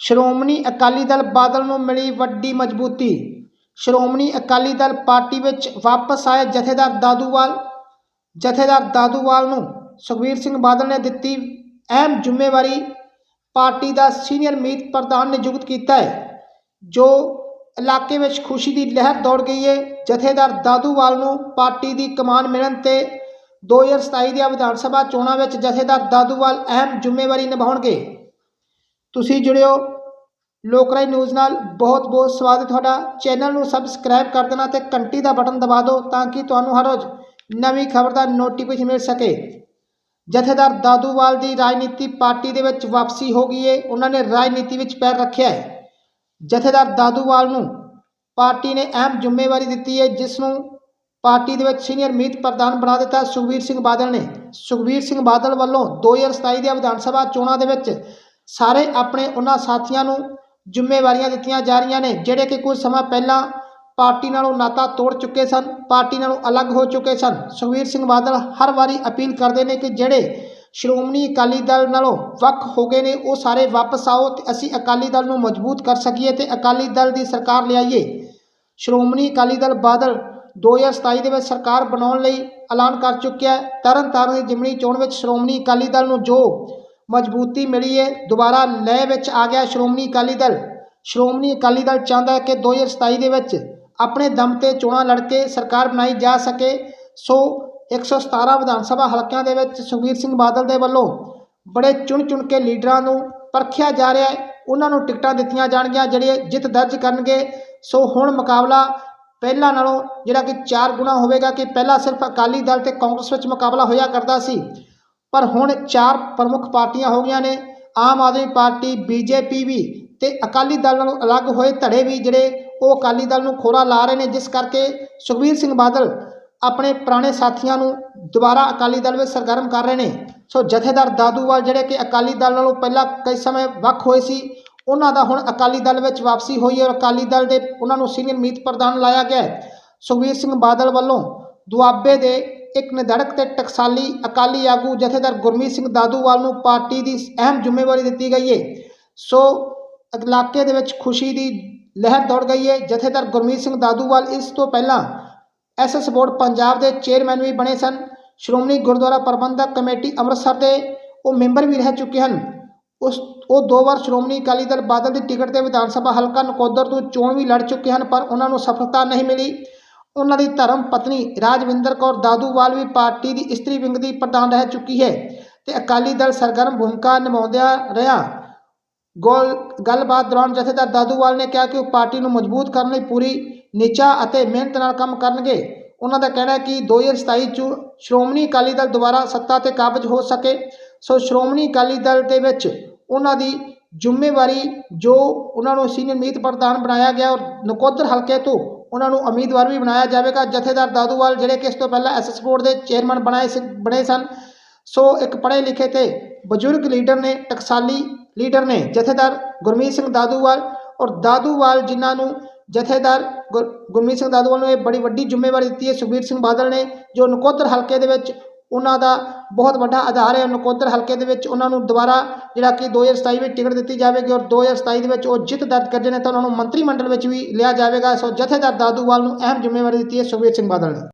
ਸ਼੍ਰੋਮਣੀ ਅਕਾਲੀ ਦਲ ਬਾਦਲ ਨੂੰ ਮਿਲੀ ਵੱਡੀ ਮਜ਼ਬੂਤੀ। ਸ਼੍ਰੋਮਣੀ ਅਕਾਲੀ ਦਲ ਪਾਰਟੀ ਵਿੱਚ ਵਾਪਸ ਆਏ ਜਥੇਦਾਰ ਦਾਦੂਵਾਲ। ਜਥੇਦਾਰ ਦਾਦੂਵਾਲ ਨੂੰ ਸੁਖਬੀਰ ਸਿੰਘ ਬਾਦਲ ਨੇ ਦਿੱਤੀ ਅਹਿਮ ਜ਼ਿੰਮੇਵਾਰੀ। ਪਾਰਟੀ ਦਾ ਸੀਨੀਅਰ ਮੀਤ ਪ੍ਰਧਾਨ ਨਿਯੁਕਤ ਕੀਤਾ ਹੈ, ਜੋ ਇਲਾਕੇ ਵਿੱਚ ਖੁਸ਼ੀ ਦੀ ਲਹਿਰ ਦੌੜ ਗਈ ਹੈ। ਜਥੇਦਾਰ ਦਾਦੂਵਾਲ ਨੂੰ ਪਾਰਟੀ ਦੀ ਕਮਾਨ ਮਿਲਣ ਤੇ 2027 ਦੀਆਂ ਵਿਧਾਨ ਸਭਾ ਚੋਣਾਂ ਵਿੱਚ ਜਥੇਦਾਰ ਦਾਦੂਵਾਲ ਅਹਿਮ ਜ਼ਿੰਮੇਵਾਰੀ ਨਿਭਾਉਣਗੇ। ਤੁਸੀਂ ਜੁੜਿਓ। ਲੋਕਰਾਈ ਨਿਊਜ਼ ਨਾਲ ਬਹੁਤ ਬਹੁਤ ਸਵਾਗਤ ਹੈ ਤੁਹਾਡਾ। ਚੈਨਲ ਨੂੰ ਸਬਸਕ੍ਰਾਈਬ ਕਰ ਦੇਣਾ ਤੇ ਘੰਟੀ ਦਾ ਬਟਨ ਦਬਾ ਦਿਓ ਤਾਂ ਕਿ ਤੁਹਾਨੂੰ ਹਰ ਰੋਜ਼ ਨਵੀਂ ਖਬਰ ਦਾ ਨੋਟੀਫਿਕੇਸ਼ਨ ਮਿਲ ਸਕੇ। ਜਥੇਦਾਰ ਦਾਦੂਵਾਲ ਦੀ ਰਾਜਨੀਤੀ ਪਾਰਟੀ ਦੇ ਵਿੱਚ ਵਾਪਸੀ ਹੋ ਗਈ ਹੈ ਉਹਨਾਂ ਨੇ ਰਾਜਨੀਤੀ ਵਿੱਚ ਪੈਰ ਰੱਖਿਆ ਹੈ ਜਥੇਦਾਰ ਦਾਦੂਵਾਲ ਨੂੰ ਪਾਰਟੀ ਨੇ ਅਹਿਮ ਜ਼ਿੰਮੇਵਾਰੀ ਦਿੱਤੀ ਹੈ ਜਿਸ ਨੂੰ ਪਾਰਟੀ ਦੇ ਵਿੱਚ ਸੀਨੀਅਰ ਮੀਤ ਪ੍ਰਧਾਨ ਬਣਾ ਦਿੱਤਾ ਸੁਖਬੀਰ ਸਿੰਘ ਬਾਦਲ ਨੇ। ਸੁਖਬੀਰ ਸਿੰਘ ਬਾਦਲ ਵੱਲੋਂ 2027 ਦੀਆਂ ਵਿਧਾਨ ਸਭਾ ਚੋਣਾਂ ਦੇ ਵਿੱਚ ਸਾਰੇ ਆਪਣੇ ਉਹਨਾਂ ਸਾਥੀਆਂ ਨੂੰ ਜ਼ਿੰਮੇਵਾਰੀਆਂ ਦਿੱਤੀਆਂ ਜਾ ਰਹੀਆਂ ਨੇ, ਜਿਹੜੇ ਕਿ ਕੁਝ ਸਮਾਂ ਪਹਿਲਾਂ ਪਾਰਟੀ ਨਾਲੋਂ ਨਾਤਾ ਤੋੜ ਚੁੱਕੇ ਸਨ, ਪਾਰਟੀ ਨਾਲੋਂ ਅਲੱਗ ਹੋ ਚੁੱਕੇ ਸਨ। ਸੁਖਬੀਰ ਸਿੰਘ ਬਾਦਲ ਹਰ ਵਾਰੀ ਅਪੀਲ ਕਰਦੇ ਨੇ ਕਿ ਜਿਹੜੇ ਸ਼੍ਰੋਮਣੀ ਅਕਾਲੀ ਦਲ ਨਾਲੋਂ ਵੱਖ ਹੋ ਗਏ ਨੇ, ਉਹ ਸਾਰੇ ਵਾਪਸ ਆਓ ਤੇ ਅਸੀਂ ਅਕਾਲੀ ਦਲ ਨੂੰ ਮਜ਼ਬੂਤ ਕਰ ਸਕੀਏ ਤੇ ਅਕਾਲੀ ਦਲ ਦੀ ਸਰਕਾਰ ਲਿਆਈਏ। ਸ਼੍ਰੋਮਣੀ ਅਕਾਲੀ ਦਲ ਬਾਦਲ 2027 ਦੇ ਵਿੱਚ ਸਰਕਾਰ ਬਣਾਉਣ ਲਈ ਐਲਾਨ ਕਰ ਚੁੱਕਿਆ ਹੈ। ਤਰਨ ਦੀ ਜਿਮਨੀ ਚੋਣ ਵਿੱਚ ਸ਼੍ਰੋਮਣੀ ਅਕਾਲੀ ਦਲ ਨੂੰ ਜੋ ਮਜ਼ਬੂਤੀ ਮਿਲੀ ਹੈ ਦੁਬਾਰਾ ਲੈ ਵਿੱਚ ਆ ਗਿਆ ਸ਼੍ਰੋਮਣੀ ਅਕਾਲੀ ਦਲ। ਸ਼੍ਰੋਮਣੀ ਅਕਾਲੀ ਦਲ ਚਾਹੁੰਦਾ ਹੈ ਕਿ 2027 ਦੇ ਵਿੱਚ ਆਪਣੇ ਦਮ ਤੇ ਚੋਣਾਂ ਲੜ ਕੇ ਸਰਕਾਰ ਬਣਾਈ ਜਾ ਸਕੇ। ਸੋ 117 ਵਿਧਾਨ ਸਭਾ ਹਲਕਿਆਂ ਦੇ ਵਿੱਚ ਸੁਖਬੀਰ ਸਿੰਘ ਬਾਦਲ ਦੇ ਵੱਲੋਂ ਬੜੇ ਚੁਣ ਚੁਣ ਕੇ ਲੀਡਰਾਂ ਨੂੰ ਪਰਖਿਆ ਜਾ ਰਿਹਾ ਹੈ। ਉਹਨਾਂ ਨੂੰ ਟਿਕਟਾਂ ਦਿੱਤੀਆਂ ਜਾਣਗੀਆਂ ਜਿਹੜੇ ਜਿੱਤ ਦਰਜ ਕਰਨਗੇ। ਸੋ ਹੁਣ ਮੁਕਾਬਲਾ ਪਹਿਲਾਂ ਨਾਲੋਂ ਜਿਹੜਾ ਕਿ 4 ਗੁਣਾ ਹੋਵੇਗਾ ਕਿ ਪਹਿਲਾਂ ਸਿਰਫ ਅਕਾਲੀ ਦਲ ਤੇ ਕਾਂਗਰਸ ਵਿੱਚ ਮੁਕਾਬਲਾ ਹੋਇਆ ਕਰਦਾ ਸੀ। ਪਰ ਹੁਣ ਚਾਰ ਪ੍ਰਮੁੱਖ ਪਾਰਟੀਆਂ ਹੋ ਗਈਆਂ ਨੇ। ਆਮ ਆਦਮੀ ਪਾਰਟੀ, ਬੀਜੇਪੀ ਵੀ ਤੇ ਅਕਾਲੀ ਦਲ ਨਾਲੋਂ ਅਲੱਗ ਹੋਏ ਧੜੇ ਵੀ ਜਿਹੜੇ ਉਹ ਅਕਾਲੀ ਦਲ ਨੂੰ ਖੋਰਾ ਲਾ ਰਹੇ ਨੇ। ਜਿਸ ਕਰਕੇ ਸੁਖਬੀਰ ਸਿੰਘ ਬਾਦਲ ਆਪਣੇ ਪੁਰਾਣੇ ਸਾਥੀਆਂ ਨੂੰ ਦੁਬਾਰਾ ਅਕਾਲੀ ਦਲ ਵਿੱਚ ਸਰਗਰਮ ਕਰ ਰਹੇ ਨੇ। ਸੋ ਜਥੇਦਾਰ ਦਾਦੂਵਾਲ ਜਿਹੜੇ ਕਿ ਅਕਾਲੀ ਦਲ ਨਾਲੋਂ ਪਹਿਲਾਂ ਕਈ ਸਮੇਂ ਵੱਖ ਹੋਏ ਸੀ, ਉਹਨਾਂ ਦਾ ਹੁਣ ਅਕਾਲੀ ਦਲ ਵਿੱਚ ਵਾਪਸੀ ਹੋਈ ਹੈ ਔਰ ਅਕਾਲੀ ਦਲ ਦੇ ਉਹਨਾਂ ਨੂੰ ਸੀਨੀਅਰ ਮੀਤ ਪ੍ਰਧਾਨ ਲਾਇਆ ਗਿਆ ਸੁਖਬੀਰ ਸਿੰਘ ਬਾਦਲ ਵੱਲੋਂ ਦੁਆਬੇ ਦੇ ਇੱਕ ਨਿਧੜਕ ਤੇ ਟਕਸਾਲੀ ਅਕਾਲੀ ਆਗੂ ਜਥੇਦਾਰ ਗੁਰਮੀਤ ਸਿੰਘ ਦਾਦੂਵਾਲ ਨੂੰ ਪਾਰਟੀ ਦੀ ਅਹਿਮ ਜ਼ਿੰਮੇਵਾਰੀ ਦਿੱਤੀ ਗਈ ਹੈ ਸੋ ਇਲਾਕੇ ਦੇ ਵਿੱਚ ਖੁਸ਼ੀ ਦੀ ਲਹਿਰ ਦੌੜ ਗਈ ਹੈ ਜਥੇਦਾਰ ਗੁਰਮੀਤ ਸਿੰਘ ਦਾਦੂਵਾਲ ਇਸ ਤੋਂ ਪਹਿਲਾਂ ਐਸਐਸ ਬੋਰਡ ਪੰਜਾਬ ਦੇ ਚੇਅਰਮੈਨ ਵੀ ਬਣੇ ਸਨ। ਸ਼੍ਰੋਮਣੀ ਗੁਰਦੁਆਰਾ ਪ੍ਰਬੰਧਕ ਕਮੇਟੀ ਅੰਮ੍ਰਿਤਸਰ ਦੇ ਉਹ ਮੈਂਬਰ ਵੀ ਰਹਿ ਚੁੱਕੇ ਹਨ। ਉਸ, ਉਹ ਦੋ ਵਾਰ ਸ਼੍ਰੋਮਣੀ ਅਕਾਲੀ ਦਲ ਬਾਦਲ ਦੀ ਟਿਕਟ ਤੇ ਵਿਧਾਨ ਸਭਾ ਹਲਕਾ ਨਕੋਦਰ ਤੋਂ ਚੋਣ ਵੀ ਲੜ ਚੁੱਕੇ ਹਨ, ਪਰ ਉਹਨਾਂ ਨੂੰ ਸਫਲਤਾ ਨਹੀਂ ਮਿਲੀ। ਉਹਨਾਂ ਦੀ ਧਰਮ ਪਤਨੀ ਰਾਜਵਿੰਦਰ ਕੌਰ ਦਾਦੂਵਾਲ ਵੀ ਪਾਰਟੀ ਦੀ ਇਸਤਰੀ ਵਿੰਗ ਦੀ ਪ੍ਰਧਾਨ ਰਹਿ ਚੁੱਕੀ ਹੈ ਤੇ ਅਕਾਲੀ ਦਲ ਸਰਗਰਮ ਭੂਮਿਕਾ ਨਿਭਾਉਂਦਿਆਂ ਰਿਹਾ। ਗੋਲ ਗੱਲਬਾਤ ਦੌਰਾਨ ਜਥੇਦਾਰ ਦਾਦੂਵਾਲ ਨੇ ਕਿਹਾ ਕਿ ਉਹ ਪਾਰਟੀ ਨੂੰ ਮਜ਼ਬੂਤ ਕਰਨ ਲਈ ਪੂਰੀ ਨਿਚਾ ਅਤੇ ਮਿਹਨਤ ਨਾਲ ਕੰਮ ਕਰਨਗੇ। ਉਹਨਾਂ ਦਾ ਕਹਿਣਾ ਹੈ ਕਿ 2027 ਚ ਸ਼੍ਰੋਮਣੀ ਅਕਾਲੀ ਦਲ ਦੁਆਰਾ ਸੱਤਾ ਤੇ ਕਾਬਜ ਹੋ ਸਕੇ, ਸੋ ਸ਼੍ਰੋਮਣੀ ਅਕਾਲੀ ਦਲ ਦੇ ਵਿੱਚ ਉਹਨਾਂ ਦੀ ਜ਼ਿੰਮੇਵਾਰੀ ਜੋ ਉਹਨਾਂ ਨੂੰ ਸੀਨੀਅਰ ਮੀਤ ਪ੍ਰਧਾਨ ਬਣਾਇਆ ਗਿਆ ਔਰ ਨਕੋਦਰ ਹਲਕੇ ਤੋਂ ਉਹਨਾਂ ਨੂੰ ਉਮੀਦਵਾਰ ਵੀ ਬਣਾਇਆ ਜਾਵੇਗਾ। ਜਥੇਦਾਰ ਦਾਦੂਵਾਲ ਜਿਹੜੇ ਕਿ ਇਸ ਤੋਂ ਪਹਿਲਾਂ ਐਸਐਸ ਬੋਰਡ ਦੇ ਚੇਅਰਮੈਨ ਬਣਾਏ ਸੀ, ਬਣੇ ਸਨ। ਸੋ ਇੱਕ ਪੜ੍ਹੇ ਲਿਖੇ ਤੇ ਬਜ਼ੁਰਗ ਲੀਡਰ ਨੇ, ਟਕਸਾਲੀ ਲੀਡਰ ਨੇ ਜਥੇਦਾਰ ਗੁਰਮੀਤ ਸਿੰਘ ਦਾਦੂਵਾਲ ਔਰ ਦਾਦੂਵਾਲ ਜਿਨ੍ਹਾਂ ਨੂੰ ਜਥੇਦਾਰ ਗੁਰ- ਗੁਰਮੀਤ ਸਿੰਘ ਦਾਦੂਵਾਲ ਨੂੰ ਇਹ ਬੜੀ ਵੱਡੀ ਜ਼ਿੰਮੇਵਾਰੀ ਦਿੱਤੀ ਹੈ, ਸੁਖਬੀਰ ਸਿੰਘ ਬਾਦਲ ਨੇ, ਜੋ ਨਕੋਦਰ ਹਲਕੇ ਦੇ ਵਿੱਚ ਉਹਨਾਂ ਦਾ ਬਹੁਤ ਵੱਡਾ ਆਧਾਰ ਹੈ ਨਕੋਦਰ ਹਲਕੇ ਦੇ ਵਿੱਚ। ਉਹਨਾਂ ਨੂੰ ਦੁਬਾਰਾ ਜਿਹੜਾ ਕਿ 2027 ਵਿੱਚ ਟਿਕਟ ਦਿੱਤੀ ਜਾਵੇਗੀ ਔਰ 2027 ਦੇ ਵਿੱਚ ਉਹ ਜਿੱਤ ਦਰਜ ਕਰਦੇ ਨੇ ਤਾਂ ਉਹਨਾਂ ਨੂੰ ਮੰਤਰੀ ਮੰਡਲ ਵਿੱਚ ਵੀ ਲਿਆ ਜਾਵੇਗਾ। ਸੋ ਜਥੇਦਾਰ ਦਾਦੂਵਾਲ ਨੂੰ ਅਹਿਮ ਜ਼ਿੰਮੇਵਾਰੀ ਦਿੱਤੀ ਹੈ ਸੁਖਬੀਰ ਸਿੰਘ ਬਾਦਲ ਨੇ।